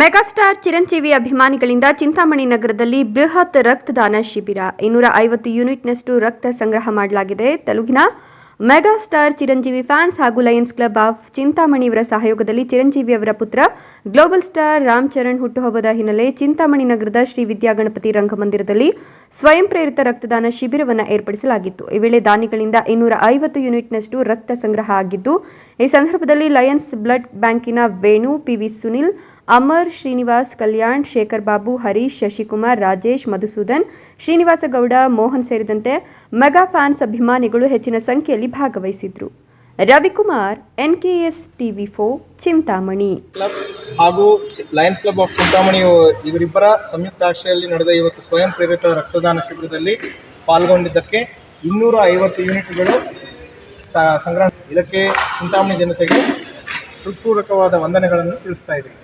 Megastar Chiranjeevi ಅಭಿಮಾನಿಗಳಿಂದ Chintamani ನಗರದಲ್ಲಿ ಬೃಹತ್ ರಕ್ತದಾನ ಶಿಬಿರ. ಇನ್ನೂರ ಐವತ್ತು ಯೂನಿಟ್ನಷ್ಟು ರಕ್ತ ಸಂಗ್ರಹ ಮಾಡಲಾಗಿದೆ. ತೆಲುಗಿನ ಮೆಗಾಸ್ಟಾರ್ ಚಿರಂಜೀವಿ ಫ್ಯಾನ್ಸ್ ಹಾಗೂ ಲಯನ್ಸ್ ಕ್ಲಬ್ ಆಫ್ ಚಿಂತಾಮಣಿ ಇವರ ಸಹಯೋಗದಲ್ಲಿ ಚಿರಂಜೀವಿ ಅವರ ಪುತ್ರ, ಗ್ಲೋಬಲ್ ಸ್ಟಾರ್ ರಾಮ್ ಚರಣ್ ಹುಟ್ಟುಹಬ್ಬದ ಹಿನ್ನೆಲೆ ಚಿಂತಾಮಣಿ ನಗರದ ಶ್ರೀ ವಿದ್ಯಾಗಣಪತಿ ರಂಗಮಂದಿರದಲ್ಲಿ ಸ್ವಯಂ ಪ್ರೇರಿತ ರಕ್ತದಾನ ಶಿಬಿರವನ್ನು ಏರ್ಪಡಿಸಲಾಗಿತ್ತು. ಈ ವೇಳೆ ದಾನಿಗಳಿಂದ ಇನ್ನೂರ ಐವತ್ತು ಯೂನಿಟ್ನಷ್ಟು ರಕ್ತ ಸಂಗ್ರಹ ಆಗಿದ್ದು, ಈ ಸಂದರ್ಭದಲ್ಲಿ ಲಯನ್ಸ್ ಬ್ಲಡ್ ಬ್ಯಾಂಕಿನ ವೇಣು ಪಿವಿ ಸುನಿಲ್, ಅಮರ್ ಶ್ರೀನಿವಾಸ್ ಕಲ್ಯಾಣ್, ಶೇಖರ್ ಬಾಬು, ಹರೀಶ್, ಶಶಿಕುಮಾರ್, ರಾಜೇಶ್, ಮಧುಸೂದನ್, ಶ್ರೀನಿವಾಸಗೌಡ, ಮೋಹನ್ ಸೇರಿದಂತೆ ಮೆಗಾ ಫ್ಯಾನ್ಸ್ ಅಭಿಮಾನಿಗಳು ಹೆಚ್ಚಿನ ಸಂಖ್ಯೆಯಲ್ಲಿ ಭಾಗವಹಿಸಿದ್ರು. ರವಿಕುಮಾರ್, ಎನ್ಕೆಎಸ್ ಟಿವಿ ಫೋ ಚಿಂತಾಮಣಿ. ಕ್ಲಬ್ ಹಾಗೂ ಲಯನ್ಸ್ ಕ್ಲಬ್ ಆಫ್ ಚಿಂತಾಮಣಿ ಇವರಿಬ್ಬರ ಸಂಯುಕ್ತ ಆಶ್ರಯದಲ್ಲಿ ನಡೆದ ಇವತ್ತು ಸ್ವಯಂ ಪ್ರೇರಿತ ರಕ್ತದಾನ ಶಿಬಿರದಲ್ಲಿ ಪಾಲ್ಗೊಂಡಿದ್ದಕ್ಕೆ ಇನ್ನೂರ ಐವತ್ತು ಯೂನಿಟ್ಗಳು ಸಂಗ್ರಹ ಇದಕ್ಕೆ ಚಿಂತಾಮಣಿ ಜನತೆಗೆ ಹೃತ್ಪೂರ್ವಕವಾದ ವಂದನೆಗಳನ್ನು ತಿಳಿಸ್ತಾ ಇದ್ದೀವಿ